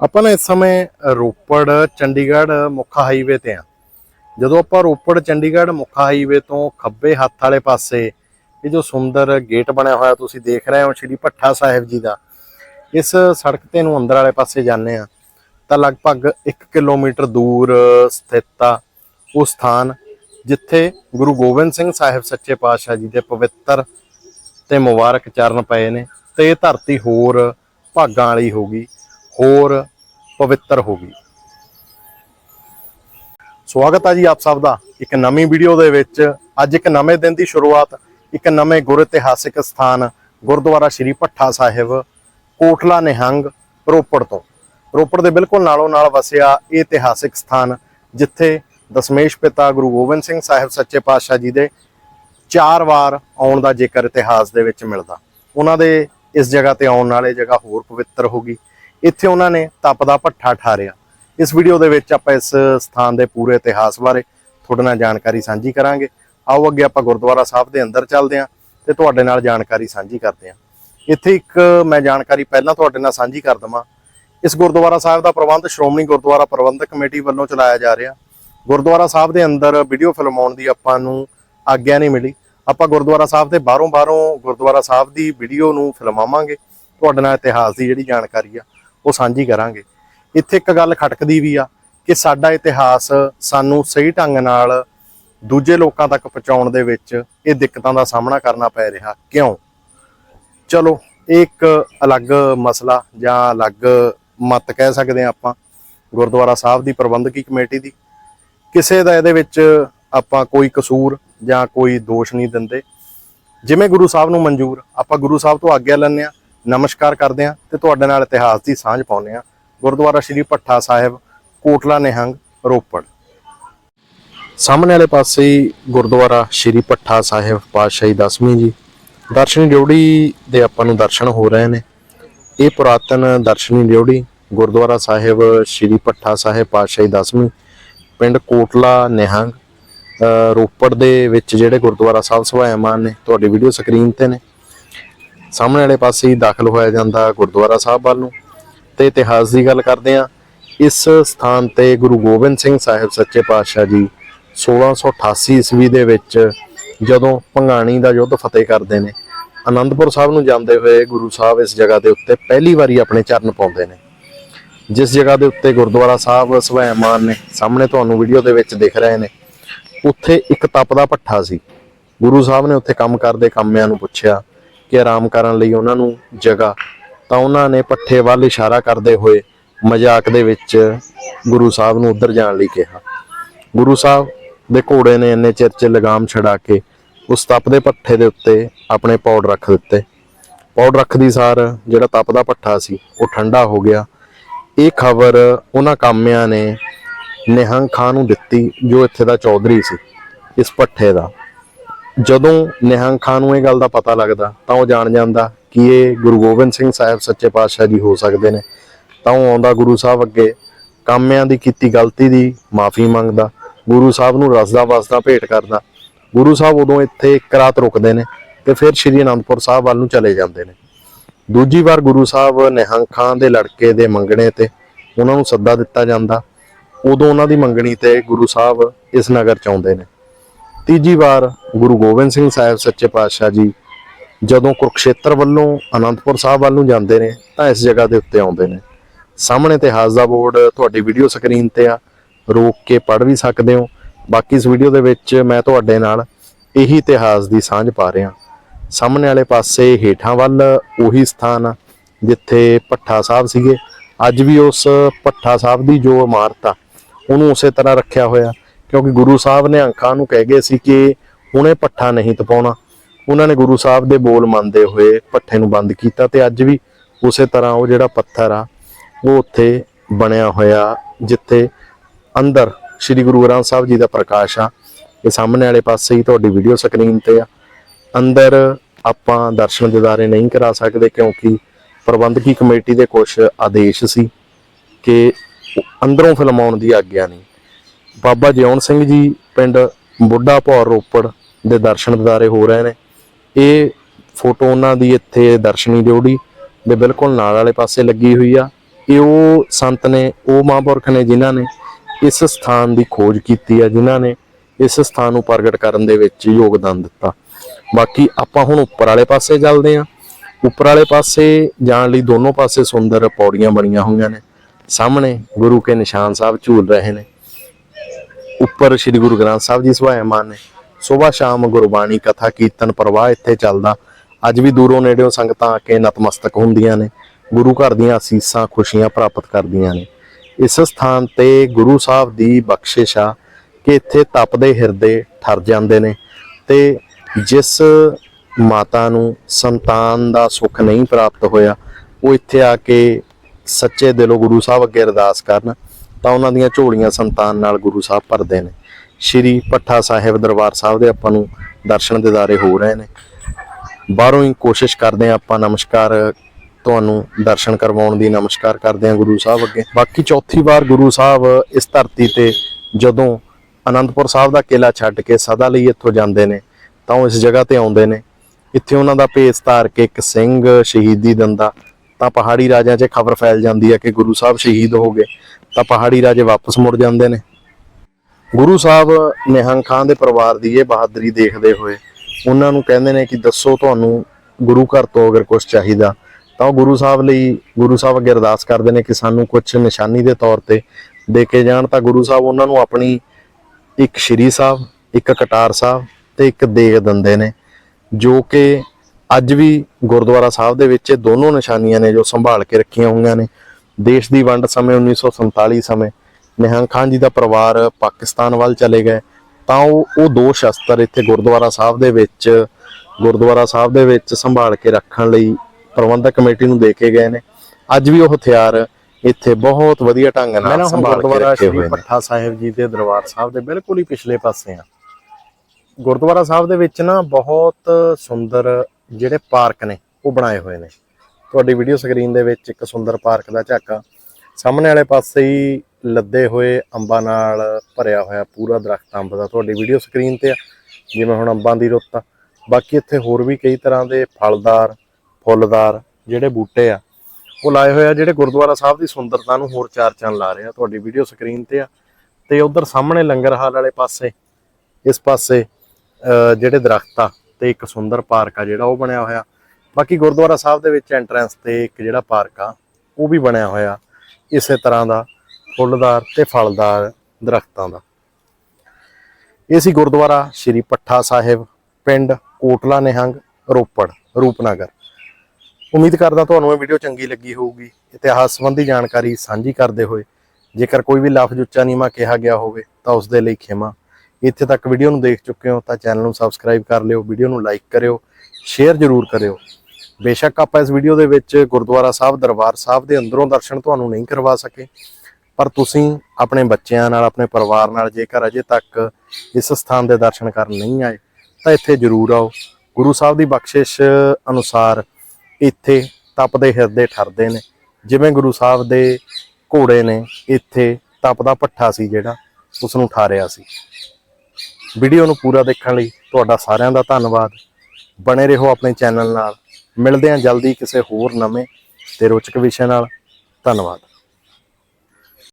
ਆਪਾਂ ਨਾ ਇਸ ਸਮੇਂ ਰੋਪੜ, ਚੰਡੀਗੜ੍ਹ, ਮੁੱਖ ਹਾਈਵੇ ਤੇ ਆ। ਜਦੋਂ ਆਪਾਂ ਰੋਪੜ, ਚੰਡੀਗੜ੍ਹ, ਮੁੱਖ ਹਾਈਵੇ ਤੋਂ ਖੱਬੇ ਹੱਥ ਵਾਲੇ ਪਾਸੇ ਇਹ ਜੋ ਸੁੰਦਰ ਗੇਟ ਬਣਿਆ ਹੋਇਆ ਤੁਸੀਂ ਦੇਖ ਰਹੇ ਹੋ, ਸ਼੍ਰੀ ਭੱਠਾ ਸਾਹਿਬ ਜੀ ਦਾ, ਇਸ ਸੜਕ ਤੇ ਨੂੰ ਅੰਦਰ ਵਾਲੇ ਪਾਸੇ ਜਾਂਦੇ ਆ। ਤਾਂ ਲਗਭਗ 1 ਕਿਲੋਮੀਟਰ ਦੂਰ ਸਥਿਤ ਆ ਉਹ ਸਥਾਨ, ਜਿੱਥੇ ਗੁਰੂ ਗੋਬਿੰਦ ਸਿੰਘ ਸਾਹਿਬ ਸੱਚੇ ਪਾਤਸ਼ਾਹ ਜੀ ਦੇ ਪਵਿੱਤਰ ਤੇ ਮੁਬਾਰਕ ਚਰਨ ਪਏ ਨੇ ਤੇ ਇਹ ਧਰਤੀ ਹੋਰ ਭਾਗਾਂ ਵਾਲੀ ਹੋਗੀ ਹੋਰ ਪਵਿੱਤਰ ਹੋ ਗਈ। ਸਵਾਗਤ ਹੈ ਜੀ ਆਪ ਸਭ ਦਾ ਇੱਕ ਨਵੀਂ ਵੀਡੀਓ ਦੇ ਵਿੱਚ। ਅੱਜ ਇੱਕ ਨਵੇਂ ਦਿਨ ਦੀ ਸ਼ੁਰੂਆਤ, ਇੱਕ ਨਵੇਂ ਗੁਰ ਇਤਿਹਾਸਿਕ ਸਥਾਨ ਗੁਰਦੁਆਰਾ ਸ਼੍ਰੀ ਭੱਠਾ ਸਾਹਿਬ, ਕੋਟਲਾ ਨਿਹੰਗ, ਰੋਪੜ ਤੋਂ। ਰੋਪੜ ਦੇ ਬਿਲਕੁਲ ਨਾਲੋਂ ਨਾਲ ਵਸਿਆ ਇਹ ਇਤਿਹਾਸਿਕ ਸਥਾਨ, ਜਿੱਥੇ ਦਸ਼ਮੇਸ਼ ਪਿਤਾ ਗੁਰੂ ਗੋਬਿੰਦ ਸਿੰਘ ਸਾਹਿਬ ਸੱਚੇ ਪਾਤਸ਼ਾਹ ਜੀ ਦੇ ਚਾਰ ਵਾਰ ਆਉਣ ਦਾ ਜ਼ਿਕਰ ਇਤਿਹਾਸ ਦੇ ਵਿੱਚ ਮਿਲਦਾ। ਉਹਨਾਂ ਦੇ ਇਸ ਜਗ੍ਹਾ ਤੇ ਆਉਣ ਨਾਲੇ ਜਗ੍ਹਾ ਹੋਰ ਪਵਿੱਤਰ ਹੋ ਗਈ। ਇੱਥੇ ਉਹਨਾਂ ਨੇ ਤਪ ਦਾ ਭੱਠਾ ਠਾਰਿਆ। ਇਸ ਵੀਡੀਓ ਦੇ ਵਿੱਚ ਆਪਾਂ ਇਸ ਸਥਾਨ ਦੇ ਪੂਰੇ ਇਤਿਹਾਸ ਬਾਰੇ ਤੁਹਾਡੇ ਨਾਲ ਜਾਣਕਾਰੀ ਸਾਂਝੀ ਕਰਾਂਗੇ। ਆਓ ਅੱਗੇ ਆਪਾਂ ਗੁਰਦੁਆਰਾ ਸਾਹਿਬ ਦੇ ਅੰਦਰ ਚੱਲਦੇ ਹਾਂ ਤੇ ਤੁਹਾਡੇ ਨਾਲ ਜਾਣਕਾਰੀ ਸਾਂਝੀ ਕਰਦੇ ਹਾਂ। ਇੱਥੇ ਇੱਕ ਮੈਂ ਜਾਣਕਾਰੀ ਪਹਿਲਾਂ ਤੁਹਾਡੇ ਨਾਲ ਸਾਂਝੀ ਕਰ ਦਵਾਂ। ਇਸ ਗੁਰਦੁਆਰਾ ਸਾਹਿਬ ਦਾ ਪ੍ਰਬੰਧ ਸ਼੍ਰੋਮਣੀ ਗੁਰਦੁਆਰਾ ਪ੍ਰਬੰਧਕ ਕਮੇਟੀ ਵੱਲੋਂ ਚਲਾਇਆ ਜਾ ਰਿਹਾ। ਗੁਰਦੁਆਰਾ ਸਾਹਿਬ ਦੇ ਅੰਦਰ ਵੀਡੀਓ ਫਿਲਮਾਉਣ ਦੀ ਆਪਾਂ ਨੂੰ ਆਗਿਆ ਨਹੀਂ ਮਿਲੀ। ਆਪਾਂ ਗੁਰਦੁਆਰਾ ਸਾਹਿਬ ਦੇ ਬਾਹਰੋਂ ਬਾਹਰੋਂ ਗੁਰਦੁਆਰਾ ਸਾਹਿਬ ਦੀ ਵੀਡੀਓ ਨੂੰ ਫਿਲਮਾਵਾਂਗੇ। ਤੁਹਾਡੇ ਨਾਲ ਇਤਿਹਾਸ ਦੀ ਜਿਹੜੀ ਜਾਣਕਾਰੀ ਆ ਉਹ ਸਾਂਝੀ ਕਰਾਂਗੇ। ਇੱਥੇ ਇੱਕ ਗੱਲ ਖਟਕਦੀ ਵੀ ਆ ਕਿ ਸਾਡਾ ਇਤਿਹਾਸ ਸਾਨੂੰ ਸਹੀ ਢੰਗ ਨਾਲ ਦੂਜੇ ਲੋਕਾਂ ਤੱਕ ਪਹੁੰਚਾਉਣ ਦੇ ਵਿੱਚ ਇਹ ਦਿੱਕਤਾਂ ਦਾ ਸਾਹਮਣਾ ਕਰਨਾ ਪੈ ਰਿਹਾ। ਕਿਉਂ? ਚਲੋ, ਇਹ ਇੱਕ ਅਲੱਗ ਮਸਲਾ ਜਾਂ ਅਲੱਗ ਮਤ ਕਹਿ ਸਕਦੇ ਆ ਆਪਾਂ, ਗੁਰਦੁਆਰਾ ਸਾਹਿਬ ਦੀ ਪ੍ਰਬੰਧਕੀ ਕਮੇਟੀ ਦੀ। ਕਿਸੇ ਦਾ ਇਹਦੇ ਵਿੱਚ ਆਪਾਂ ਕੋਈ ਕਸੂਰ ਜਾਂ ਕੋਈ ਦੋਸ਼ ਨਹੀਂ ਦਿੰਦੇ। ਜਿਵੇਂ ਗੁਰੂ ਸਾਹਿਬ ਨੂੰ ਮਨਜ਼ੂਰ, ਆਪਾਂ ਗੁਰੂ ਸਾਹਿਬ ਤੋਂ ਆਗਿਆ ਲੈਂਦੇ ਆ ਨਮਸਕਾਰ ਕਰਦੇ ਹਾਂ ਤੇ ਤੁਹਾਡੇ ਨਾਲ ਇਤਿਹਾਸ ਦੀ ਸਾਂਝ ਪਾਉਂਦੇ ਹਾਂ। ਗੁਰਦੁਆਰਾ ਸ਼੍ਰੀ ਭੱਠਾ ਸਾਹਿਬ, ਕੋਟਲਾ ਨਿਹੰਗ, ਰੋਪੜ। ਸਾਹਮਣੇ ਵਾਲੇ ਪਾਸੇ ਹੀ ਗੁਰਦੁਆਰਾ ਸ਼੍ਰੀ ਭੱਠਾ ਸਾਹਿਬ ਪਾਤਸ਼ਾਹੀ ਦਸਵੀਂ ਜੀ। ਦਰਸ਼ਨੀ ਡਿਉੜੀ ਦੇ ਆਪਾਂ ਨੂੰ ਦਰਸ਼ਨ ਹੋ ਰਹੇ ਨੇ। ਇਹ ਪੁਰਾਤਨ ਦਰਸ਼ਨੀ ਡਿਉੜੀ ਗੁਰਦੁਆਰਾ ਸਾਹਿਬ ਸ਼੍ਰੀ ਭੱਠਾ ਸਾਹਿਬ ਪਾਤਸ਼ਾਹੀ ਦਸਵੀਂ, ਪਿੰਡ ਕੋਟਲਾ ਨਿਹੰਗ ਰੋਪੜ ਦੇ ਵਿੱਚ ਜਿਹੜੇ ਗੁਰਦੁਆਰਾ ਸਾਹਿਬ ਸਭਾਇਮਾਨ ਨੇ, ਤੁਹਾਡੀ ਵੀਡੀਓ ਸਕਰੀਨ ਤੇ ਨੇ। ਸਾਹਮਣੇ ਵਾਲੇ ਪਾਸੇ ਹੀ ਦਾਖਲ ਹੋਇਆ ਜਾਂਦਾ ਗੁਰਦੁਆਰਾ ਸਾਹਿਬ ਵੱਲ ਨੂੰ। ਤੇ ਇਤਿਹਾਸ ਦੀ ਗੱਲ ਕਰਦੇ ਆ ਇਸ ਸਥਾਨ ਤੇ ਗੁਰੂ ਗੋਬਿੰਦ ਸਿੰਘ ਸਾਹਿਬ ਸੱਚੇ ਪਾਤਸ਼ਾਹ ਜੀ 1688 ਈਸਵੀ ਦੇ ਵਿੱਚ ਜਦੋਂ ਭੰਗਾਣੀ ਦਾ ਯੁੱਧ ਫਤਿਹ ਕਰਦੇ ਨੇ ਆਨੰਦਪੁਰ ਸਾਹਿਬ ਨੂੰ ਜਾਂਦੇ ਹੋਏ ਗੁਰੂ ਸਾਹਿਬ ਇਸ ਜਗ੍ਹਾ ਦੇ ਉੱਤੇ ਪਹਿਲੀ ਵਾਰੀ ਆਪਣੇ ਚਰਨ ਪਾਉਂਦੇ ਨੇ। ਜਿਸ ਜਗ੍ਹਾ ਦੇ ਉੱਤੇ ਗੁਰਦੁਆਰਾ ਸਾਹਿਬ ਸਵੈਮਾਨ ਨੇ, ਸਾਹਮਣੇ ਤੁਹਾਨੂੰ ਵੀਡੀਓ ਦੇ ਵਿੱਚ ਦਿਖ ਰਹੇ ਨੇ। ਉੱਥੇ ਇੱਕ ਤਪ ਦਾ ਭੱਠਾ ਸੀ। ਗੁਰੂ ਸਾਹਿਬ ਨੇ ਉੱਥੇ ਕੰਮ ਕਰਦੇ, ਕਾਮਿਆਂ ਨੂੰ ਪੁੱਛਿਆ ਕਿ ਆਰਾਮ ਕਰਨ ਲਈ ਉਹਨਾਂ ਨੂੰ ਜਗ੍ਹਾ, ਤਾਂ ਉਹਨਾਂ ਨੇ ਪੱਠੇ ਵੱਲ ਇਸ਼ਾਰਾ ਕਰਦੇ ਹੋਏ ਮਜ਼ਾਕ ਦੇ ਵਿੱਚ ਗੁਰੂ ਸਾਹਿਬ ਨੂੰ ਉੱਧਰ ਜਾਣ ਲਈ ਕਿਹਾ। ਗੁਰੂ ਸਾਹਿਬ ਦੇ ਘੋੜੇ ਨੇ ਇੰਨੇ ਚਿਰ ਚ ਲਗਾਮ ਛਡਾ ਕੇ ਉਸ ਤਪਦੇ ਪੱਠੇ ਦੇ ਉੱਤੇ ਆਪਣੇ ਪੌੜ ਰੱਖ ਦਿੱਤੇ। ਪੌੜ ਰੱਖਦੀ ਸਾਰ ਜਿਹੜਾ ਤਪ ਦਾ ਪੱਠਾ ਸੀ, ਉਹ ਠੰਡਾ ਹੋ ਗਿਆ। ਇਹ ਖਬਰ ਉਹਨਾਂ ਕਾਮਿਆਂ ਨੇ ਨਿਹੰਗ ਖਾਨ ਨੂੰ ਦਿੱਤੀ, ਜੋ ਇੱਥੇ ਦਾ ਚੌਧਰੀ ਸੀ, ਇਸ ਪੱਠੇ ਦਾ। ਜਦੋਂ ਨਿਹੰਗ ਖਾਨ ਨੂੰ ਇਹ ਗੱਲ ਦਾ ਪਤਾ ਲੱਗਦਾ, ਤਾਂ ਉਹ ਜਾਣ ਜਾਂਦਾ ਕਿ ਇਹ ਗੁਰੂ ਗੋਬਿੰਦ ਸਿੰਘ ਸਾਹਿਬ ਸੱਚੇ ਪਾਤਸ਼ਾਹ ਜੀ ਹੋ ਸਕਦੇ ਨੇ। ਤਾਂ ਉਹ ਆਉਂਦਾ ਗੁਰੂ ਸਾਹਿਬ ਅੱਗੇ, ਕਾਮਿਆਂ ਦੀ ਕੀਤੀ ਗਲਤੀ ਦੀ ਮਾਫੀ ਮੰਗਦਾ, ਗੁਰੂ ਸਾਹਿਬ ਨੂੰ ਰਸਦਾ ਵਸਦਾ ਭੇਟ ਕਰਦਾ। ਗੁਰੂ ਸਾਹਿਬ ਉਦੋਂ ਇੱਥੇ ਇੱਕ ਰਾਤ ਰੁਕਦੇ ਨੇ ਤੇ ਫਿਰ ਸ਼੍ਰੀ ਅਨੰਦਪੁਰ ਸਾਹਿਬ ਵੱਲ ਨੂੰ ਚਲੇ ਜਾਂਦੇ ਨੇ। ਦੂਜੀ ਵਾਰ ਗੁਰੂ ਸਾਹਿਬ ਨਿਹੰਗ ਖਾਨ ਦੇ ਲੜਕੇ ਦੇ ਮੰਗਣੇ ਤੇ ਉਹਨਾਂ ਨੂੰ ਸੱਦਾ ਦਿੱਤਾ ਜਾਂਦਾ। ਉਦੋਂ ਉਹਨਾਂ ਦੀ ਮੰਗਣੀ ਤੇ ਗੁਰੂ ਸਾਹਿਬ ਇਸ ਨਗਰ ਚ ਆਉਂਦੇ ਨੇ। ਤੀਜੀ ਵਾਰ ਗੁਰੂ ਗੋਬਿੰਦ ਸਿੰਘ ਸਾਹਿਬ ਸੱਚੇ ਪਾਤਸ਼ਾਹ ਜੀ ਜਦੋਂ ਕੁਰਕਸ਼ੇਤਰ ਵੱਲੋਂ ਅਨੰਦਪੁਰ ਸਾਹਿਬ ਵੱਲ ਨੂੰ ਜਾਂਦੇ ਨੇ ਤਾਂ ਇਸ ਜਗ੍ਹਾ ਦੇ ਉੱਤੇ ਆਉਂਦੇ ਨੇ। ਸਾਹਮਣੇ ਇਤਿਹਾਸ ਦਾ ਬੋਰਡ ਤੁਹਾਡੀ ਵੀਡੀਓ ਸਕਰੀਨ ਤੇ ਆ, ਰੋਕ ਕੇ ਪੜ੍ਹ ਵੀ ਸਕਦੇ ਹੋ। ਬਾਕੀ ਇਸ ਵੀਡੀਓ ਦੇ ਵਿੱਚ ਮੈਂ ਤੁਹਾਡੇ ਨਾਲ ਇਹੀ ਇਤਿਹਾਸ ਦੀ ਸਾਂਝ ਪਾ ਰਿਹਾ। ਸਾਹਮਣੇ ਵਾਲੇ ਪਾਸੇ ਹੇਠਾਂ ਵੱਲ ਉਹੀ ਸਥਾਨ ਆ, ਜਿੱਥੇ ਭੱਠਾ ਸਾਹਿਬ ਸੀਗੇ। ਅੱਜ ਵੀ ਉਸ ਭੱਠਾ ਸਾਹਿਬ ਦੀ ਜੋ ਇਮਾਰਤ ਆ, ਉਹਨੂੰ ਉਸੇ ਤਰ੍ਹਾਂ ਰੱਖਿਆ ਹੋਇਆ। ਕਿਉਂਕਿ ਗੁਰੂ ਸਾਹਿਬ ਨੇ ਅੰਕਾਂ ਨੂੰ ਕਹਿ ਗਏ ਸੀ ਕਿ ਹੁਣੇ ਪੱਠਾ ਨਹੀਂ ਤਪਾਉਣਾ। ਉਹਨਾਂ ਨੇ ਗੁਰੂ ਸਾਹਿਬ ਦੇ ਬੋਲ ਮੰਨਦੇ ਹੋਏ ਪੱਠੇ ਨੂੰ ਬੰਦ ਕੀਤਾ ਤੇ ਅੱਜ ਵੀ ਉਸੇ ਤਰ੍ਹਾਂ ਉਹ ਜਿਹੜਾ ਪੱਥਰ ਆ, ਉਹ ਉੱਥੇ ਬਣਿਆ ਹੋਇਆ, ਜਿੱਥੇ ਅੰਦਰ ਸ੍ਰੀ ਗੁਰੂ ਗ੍ਰੰਥ ਸਾਹਿਬ ਜੀ ਦਾ ਪ੍ਰਕਾਸ਼ ਆ। ਇਹ ਸਾਹਮਣੇ ਵਾਲੇ ਪਾਸੇ ਹੀ ਤੁਹਾਡੀ ਵੀਡੀਓ ਸਕਰੀਨ ਤੇ ਆ। ਅੰਦਰ ਆਪਾਂ ਦਰਸ਼ਨ ਦਿਦਾਰੇ ਨਹੀਂ ਕਰਾ ਸਕਦੇ ਕਿਉਂਕਿ ਪ੍ਰਬੰਧਕੀ ਕਮੇਟੀ ਦੇ ਕੁਝ ਆਦੇਸ਼ ਸੀ ਕਿ ਅੰਦਰੋਂ ਫਿਲਮਾਉਣ ਦੀ ਆਗਿਆ ਨਹੀਂ। ਬਾਬਾ ਜਿਉਣ ਸਿੰਘ ਜੀ ਪਿੰਡ ਬੁੱਢਾ ਭੌਰ ਰੋਪੜ ਦੇ ਦਰਸ਼ਨ ਦਿਦਾਰੇ ਹੋ ਰਹੇ ਨੇ। ਇਹ ਫੋਟੋ ਉਹਨਾਂ ਦੀ ਇੱਥੇ ਦਰਸ਼ਨੀ ਡਿਊਟੀ ਦੇ ਬਿਲਕੁਲ ਨਾਲ ਵਾਲੇ ਪਾਸੇ ਲੱਗੀ ਹੋਈ ਆ। ਇਹ ਉਹ ਸੰਤ ਨੇ, ਉਹ ਮਹਾਂਪੁਰਖ ਨੇ ਜਿਨ੍ਹਾਂ ਨੇ ਇਸ ਸਥਾਨ ਦੀ ਖੋਜ ਕੀਤੀ ਆ, ਜਿਨ੍ਹਾਂ ਨੇ ਇਸ ਸਥਾਨ ਨੂੰ ਪ੍ਰਗਟ ਕਰਨ ਦੇ ਵਿੱਚ ਯੋਗਦਾਨ ਦਿੱਤਾ। ਬਾਕੀ ਆਪਾਂ ਹੁਣ ਉੱਪਰ ਵਾਲੇ ਪਾਸੇ ਚੱਲਦੇ ਹਾਂ ਉੱਪਰ ਵਾਲੇ ਪਾਸੇ ਜਾਣ ਲਈ ਦੋਨੋਂ ਪਾਸੇ ਸੁੰਦਰ ਪੌੜੀਆਂ ਬਣੀਆਂ ਹੋਈਆਂ ਨੇ। ਸਾਹਮਣੇ ਗੁਰੂ ਕੇ ਨਿਸ਼ਾਨ ਸਾਹਿਬ ਝੂਲ ਰਹੇ ਨੇ। ਉੱਪਰ ਸ੍ਰੀ ਗੁਰੂ ਗ੍ਰੰਥ ਸਾਹਿਬ ਜੀ ਸਵੈਮਾਨ ਨੇ ਸਵੇਰ ਸ਼ਾਮ ਗੁਰਬਾਣੀ ਕਥਾ ਕੀਰਤਨ ਪ੍ਰਵਾਹ ਇੱਥੇ ਚੱਲਦਾ। ਅੱਜ ਵੀ ਦੂਰੋਂ ਨੇੜਿਓਂ ਸੰਗਤਾਂ ਆ ਕੇ ਨਤਮਸਤਕ ਹੁੰਦੀਆਂ ਨੇ। ਗੁਰੂ ਘਰ ਦੀਆਂ ਅਸੀਸਾਂ ਖੁਸ਼ੀਆਂ ਪ੍ਰਾਪਤ ਕਰਦੀਆਂ ਨੇ। ਇਸ ਸਥਾਨ ਤੇ ਗੁਰੂ ਸਾਹਿਬ ਦੀ ਬਖਸ਼ਿਸ਼ ਆ ਕਿ ਇੱਥੇ ਤਪਦੇ ਹਿਰਦੇ ਠਰ ਜਾਂਦੇ ਨੇ ਤੇ ਜਿਸ ਮਾਤਾ ਨੂੰ ਸੰਤਾਨ ਦਾ ਸੁੱਖ ਨਹੀਂ ਪ੍ਰਾਪਤ ਹੋਇਆ, ਉਹ ਇੱਥੇ ਆ ਕੇ ਸੱਚੇ ਦਿਲੋਂ ਗੁਰੂ ਸਾਹਿਬ ਅੱਗੇ ਅਰਦਾਸ ਕਰਨ ਤਾਂ ਉਹਨਾਂ ਦੀਆਂ ਝੋਲੀਆਂ ਸੰਤਾਨ ਨਾਲ ਗੁਰੂ ਸਾਹਿਬ ਭਰਦੇ ਨੇ। ਸ਼੍ਰੀ ਪੱਠਾ ਸਾਹਿਬ ਦਰਬਾਰ ਸਾਹਿਬ ਦੇ ਆਪਾਂ ਨੂੰ ਦਰਸ਼ਨ ਦਿਦਾਰੇ ਹੋ ਰਹੇ ਨੇ। ਬਾਹਰੋਂ ਹੀ ਕੋਸ਼ਿਸ਼ ਕਰਦੇ ਹਾਂ ਆਪਾਂ ਨਮਸਕਾਰ ਤੁਹਾਨੂੰ ਦਰਸ਼ਨ ਕਰਵਾਉਣ ਦੀ, ਨਮਸਕਾਰ ਕਰਦੇ ਹਾਂ ਗੁਰੂ ਸਾਹਿਬ ਅੱਗੇ। ਬਾਕੀ ਚੌਥੀ ਵਾਰ ਗੁਰੂ ਸਾਹਿਬ ਇਸ ਧਰਤੀ ਤੇ ਜਦੋਂ ਅਨੰਦਪੁਰ ਸਾਹਿਬ ਦਾ ਕਿਲਾ ਛੱਡ ਕੇ ਸਦਾ ਲਈ ਇੱਥੋਂ ਜਾਂਦੇ ਨੇ, ਤਾਂ ਉਹ ਇਸ ਜਗ੍ਹਾ ਤੇ ਆਉਂਦੇ ਨੇ। ਇੱਥੇ ਉਹਨਾਂ ਦਾ ਭੇਸ ਧਾਰ ਕੇ ਇੱਕ ਸਿੰਘ ਸ਼ਹੀਦੀ ਦਿੰਦਾ, ਤਾਂ ਪਹਾੜੀ ਰਾਜਿਆਂ 'ਚ ਖਬਰ ਫੈਲ ਜਾਂਦੀ ਹੈ ਕਿ ਗੁਰੂ ਸਾਹਿਬ ਸ਼ਹੀਦ ਹੋ ਗਏ। ਤਾਂ ਪਹਾੜੀ ਰਾਜੇ ਵਾਪਸ ਮੁੜ ਜਾਂਦੇ ਨੇ। ਗੁਰੂ ਸਾਹਿਬ ਨਿਹੰਗ ਖਾਨ ਦੇ ਪਰਿਵਾਰ ਦੀ ਇਹ ਬਹਾਦਰੀ ਦੇਖਦੇ ਹੋਏ ਉਹਨਾਂ ਨੂੰ ਕਹਿੰਦੇ ਨੇ ਕਿ ਦੱਸੋ ਤੁਹਾਨੂੰ ਗੁਰੂ ਘਰ ਤੋਂ ਅਗਰ ਕੁਝ ਚਾਹੀਦਾ, ਤਾਂ ਉਹ ਗੁਰੂ ਸਾਹਿਬ ਲਈ, ਗੁਰੂ ਸਾਹਿਬ ਅੱਗੇ ਅਰਦਾਸ ਕਰਦੇ ਨੇ ਕਿ ਸਾਨੂੰ ਕੁਝ ਨਿਸ਼ਾਨੀ ਦੇ ਤੌਰ ਤੇ ਦੇ ਕੇ ਜਾਣ, ਤਾਂ ਗੁਰੂ ਸਾਹਿਬ ਉਹਨਾਂ ਨੂੰ ਆਪਣੀ ਇੱਕ ਸ਼੍ਰੀ ਸਾਹਿਬ, ਇੱਕ ਕਟਾਰ ਸਾਹਿਬ ਤੇ ਇੱਕ ਦੇਗ ਦਿੰਦੇ ਨੇ, ਜੋ ਕਿ ਅੱਜ ਵੀ ਗੁਰਦੁਆਰਾ ਸਾਹਿਬ ਦੇ ਵਿੱਚ ਇਹ ਦੋਨੋਂ ਨਿਸ਼ਾਨੀਆਂ ਨੇ ਜੋ ਸੰਭਾਲ ਕੇ ਰੱਖੀਆਂ ਹੋਈਆਂ ਨੇ। ਦੇਸ਼ ਦੀ ਵੰਡ ਸਮੇਂ 1947 ਸਮੇਂ ਨਿਹੰਗ ਖਾਨ ਜੀ ਦਾ ਪਰਿਵਾਰ ਪਾਕਿਸਤਾਨ ਵੱਲ ਚਲੇ ਗਏ। ਤਾਂ ਉਹ ਉਹ ਦੋ ਸ਼ਸਤਰ ਇੱਥੇ ਗੁਰਦੁਆਰਾ ਸਾਹਿਬ ਦੇ ਵਿੱਚ ਗੁਰਦੁਆਰਾ ਸਾਹਿਬ ਦੇ ਵਿੱਚ ਸੰਭਾਲ ਕੇ ਰੱਖਣ ਲਈ ਪ੍ਰਬੰਧਕ ਕਮੇਟੀ ਨੂੰ ਦੇ ਕੇ ਗਏ ਨੇ। ਅੱਜ ਵੀ ਉਹ ਹਥਿਆਰ ਇੱਥੇ ਬਹੁਤ ਵਧੀਆ ਢੰਗ ਨਾਲ ਸੰਭਾਲ ਕੇ ਰੱਖੇ ਹੋਏ ਨੇ। ਪੱਠਾ ਸਾਹਿਬ ਜੀ ਦੇ ਦਰਬਾਰ ਸਾਹਿਬ ਦੇ ਬਿਲਕੁਲ ਹੀ ਪਿਛਲੇ ਪਾਸੇ ਆ। ਗੁਰਦੁਆਰਾ ਸਾਹਿਬ ਦੇ ਵਿੱਚ ਨਾ ਬਹੁਤ ਸੁੰਦਰ ਜਿਹੜੇ ਪਾਰਕ ਨੇ ਉਹ ਬਣਾਏ ਹੋਏ ਨੇ। ਤੁਹਾਡੀ ਵੀਡੀਓ ਸਕਰੀਨ ਦੇ ਵਿੱਚ ਇੱਕ ਸੁੰਦਰ ਪਾਰਕ ਦਾ ਝਾਕਾ। ਸਾਹਮਣੇ ਵਾਲੇ ਪਾਸੇ ਹੀ ਲੱਦੇ ਹੋਏ ਅੰਬਾਂ ਨਾਲ ਭਰਿਆ ਹੋਇਆ ਪੂਰਾ ਦਰਖਤ ਅੰਬ ਦਾ ਤੁਹਾਡੀ ਵੀਡੀਓ ਸਕਰੀਨ ਤੇ ਆ, ਜਿਵੇਂ ਹੁਣ ਅੰਬਾਂ ਦੀ ਰੁੱਤ ਆ। ਬਾਕੀ ਇੱਥੇ ਹੋਰ ਵੀ ਕਈ ਤਰ੍ਹਾਂ ਦੇ ਫਲਦਾਰ, ਫੁੱਲਦਾਰ ਜਿਹੜੇ ਬੂਟੇ ਆ, ਉਹ ਲਾਏ ਹੋਏ ਆ, ਜਿਹੜੇ ਗੁਰਦੁਆਰਾ ਸਾਹਿਬ ਦੀ ਸੁੰਦਰਤਾ ਨੂੰ ਹੋਰ ਚਾਰ ਚੰਨ ਲਾ ਰਹੇ ਆ ਤੁਹਾਡੀ ਵੀਡੀਓ ਸਕਰੀਨ ਤੇ ਆ। ਤੇ ਉਧਰ ਸਾਹਮਣੇ ਲੰਗਰ ਹਾਲ ਵਾਲੇ ਪਾਸੇ, ਇਸ ਪਾਸੇ ਜਿਹੜੇ ਦਰਖਤ ਆ, ਤੇ ਇੱਕ ਸੁੰਦਰ ਪਾਰਕ ਆ ਜਿਹੜਾ ਉਹ ਬਣਿਆ ਹੋਇਆ। ਬਾਕੀ ਗੁਰਦੁਆਰਾ ਸਾਹਿਬ ਦੇ ਵਿੱਚ ਐਂਟਰੈਂਸ ਤੇ ਇੱਕ ਜਿਹੜਾ ਪਾਰਕ ਆ, ਉਹ ਵੀ ਬਣਿਆ ਹੋਇਆ। ਇਸੇ ਤਰ੍ਹਾਂ ਦਾ ਫੁੱਲਦਾਰ ਤੇ ਫਲਦਾਰ ਦਰਖਤਾਂ ਦਾ। ਇਹ ਸੀ ਗੁਰਦੁਆਰਾ ਸ਼੍ਰੀ ਪੱਠਾ ਸਾਹਿਬ, ਪਿੰਡ ਕੋਟਲਾ ਨਿਹੰਗ, ਰੋਪੜ, ਰੂਪਨਗਰ। ਉਮੀਦ ਕਰਦਾ ਤੁਹਾਨੂੰ ਇਹ ਵੀਡੀਓ ਚੰਗੀ ਲੱਗੀ ਹੋਊਗੀ। ਇਤਿਹਾਸ ਸੰਬੰਧੀ ਜਾਣਕਾਰੀ ਸਾਂਝੀ ਕਰਦੇ ਹੋਏ, ਜੇਕਰ ਕੋਈ ਵੀ ਲਫ਼ਜ਼ ਉੱਚਾ ਨੀਵਾਂ ਕਿਹਾ ਗਿਆ ਹੋਵੇ, ਤਾਂ ਉਸ ਦੇ ਲਈ ਖਿਮਾ। ਇੱਥੇ ਤੱਕ ਵੀਡੀਓ ਨੂੰ ਦੇਖ ਚੁੱਕੇ ਹੋ ਤਾਂ ਚੈਨਲ ਨੂੰ ਸਬਸਕ੍ਰਾਈਬ ਕਰ ਲਿਓ ਵੀਡੀਓ ਨੂੰ ਲਾਈਕ ਕਰਿਓ ਸ਼ੇਅਰ ਜ਼ਰੂਰ ਕਰਿਓ। ਬੇਸ਼ੱਕ ਆਪਾਂ ਇਸ ਵੀਡੀਓ ਦੇ ਵਿੱਚ ਗੁਰਦੁਆਰਾ ਸਾਹਿਬ, ਦਰਬਾਰ ਸਾਹਿਬ ਦੇ ਅੰਦਰੋਂ ਦਰਸ਼ਨ ਤੁਹਾਨੂੰ ਨਹੀਂ ਕਰਵਾ ਸਕੇ, ਪਰ ਤੁਸੀਂ ਆਪਣੇ ਬੱਚਿਆਂ ਨਾਲ, ਆਪਣੇ ਪਰਿਵਾਰ ਨਾਲ ਜੇਕਰ ਅਜੇ ਤੱਕ ਇਸ ਸਥਾਨ ਦੇ ਦਰਸ਼ਨ ਕਰਨ ਨਹੀਂ ਆਏ, ਤਾਂ ਇੱਥੇ ਜ਼ਰੂਰ ਆਓ। ਗੁਰੂ ਸਾਹਿਬ ਦੀ ਬਖਸ਼ਿਸ਼ ਅਨੁਸਾਰ ਇੱਥੇ ਤਪਦੇ ਹਿਰਦੇ ਠਰਦੇ ਨੇ। ਜਿਵੇਂ ਗੁਰੂ ਸਾਹਿਬ ਦੇ ਘੋੜੇ ਨੇ, ਇੱਥੇ ਤਪਦਾ ਪੱਠਾ ਸੀ ਜਿਹੜਾ ਉਸ ਨੂੰ ਠਾਰਿਆ ਸੀ। ਵੀਡੀਓ ਨੂੰ ਪੂਰਾ ਦੇਖਣ ਲਈ ਤੁਹਾਡਾ ਸਾਰਿਆਂ ਦਾ ਧੰਨਵਾਦ। ਬਣੇ ਰਹੋ ਆਪਣੇ ਚੈਨਲ ਨਾਲ। ਮਿਲਦੇ ਹਾਂ ਜਲਦੀ ਕਿਸੇ ਹੋਰ ਨਵੇਂ ਤੇ ਰੋਚਕ ਵਿਸ਼ੇ ਨਾਲ। ਧੰਨਵਾਦ।